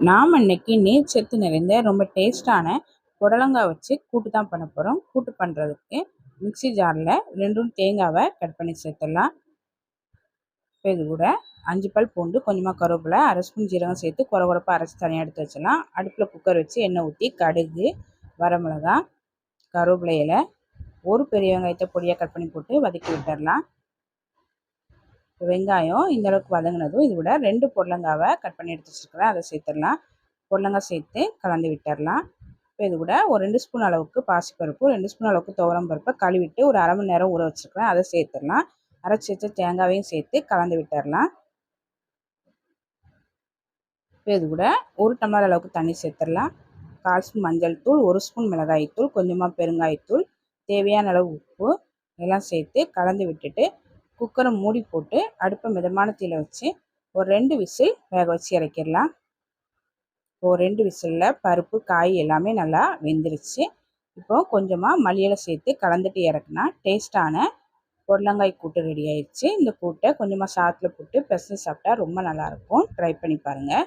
நாம் இன்னைக்கு நீர் சத்து நிறைந்த ரொம்ப டேஸ்டான புடலங்காய் வச்சு கூட்டு தான் பண்ண போகிறோம் கூட்டு பண்ணுறதுக்கு மிக்சி ஜாரில் ரெண்டும் தேங்காவை கட் பண்ணி சேர்த்துடலாம். இப்போ இது கூட அஞ்சு பல் பூண்டு கொஞ்சமாக கருவேப்பிலை அரை ஸ்பூன் ஜீரகம் சேர்த்து குறை குறைப்பாக அரைச்சி தனியாக எடுத்து வச்சிடலாம். அடுப்பில் குக்கர் வச்சு எண்ணெய் ஊற்றி கடுகு வரமிளகா கருவேப்பிலை இலை ஒரு பெரிய வெங்காயத்தை பொடியாக கட் பண்ணி போட்டு வதக்கி விட்டுடலாம். வெங்காயம் இந்தளவுக்கு வதங்கினதும் இது விட ரெண்டு பொடலங்காவை கட் பண்ணி எடுத்து வச்சுருக்கிறேன். அதை சேர்த்துடலாம். பொடலங்காய் சேர்த்து கலந்து விட்டுடலாம். இப்போ இது கூட ஒரு ரெண்டு ஸ்பூன் அளவுக்கு பாசிப்பருப்பு ரெண்டு ஸ்பூன் அளவுக்கு துவரம் பருப்பை கழுவிட்டு ஒரு அரை மணி நேரம் ஊற வச்சுருக்கிறேன். அதை சேர்த்துடலாம். அரைச்சி வச்ச தேங்காவையும் சேர்த்து கலந்து விட்டுடலாம். இப்போ இது கூட ஒரு டம்ளர் அளவுக்கு தண்ணி சேர்த்துடலாம். கால் ஸ்பூன் மஞ்சள் தூள் ஒரு ஸ்பூன் மிளகாய்த்தூள் கொஞ்சமாக பெருங்காயத்தூள் தேவையான அளவு உப்பு எல்லாம் சேர்த்து கலந்து விட்டுட்டு குக்கரை மூடி போட்டு அடுப்பை மிதமான தீயில் வச்சு ஒரு ரெண்டு விசில் வேக வச்சு இறக்கிடலாம். ஒரு ரெண்டு விசிலில் பருப்பு காய் எல்லாமே நல்லா வெந்துருச்சு. இப்போது கொஞ்சமாக மல்லியலை சேர்த்து கலந்துட்டு இறக்குனா டேஸ்ட்டான பொடலங்காய் கூட்டு ரெடி ஆயிடுச்சு இந்த கூட்டை கொஞ்சமாக சாத்தில் போட்டு பெசஞ்சு சாப்பிட்டா ரொம்ப நல்லாயிருக்கும் ட்ரை பண்ணி பாருங்கள்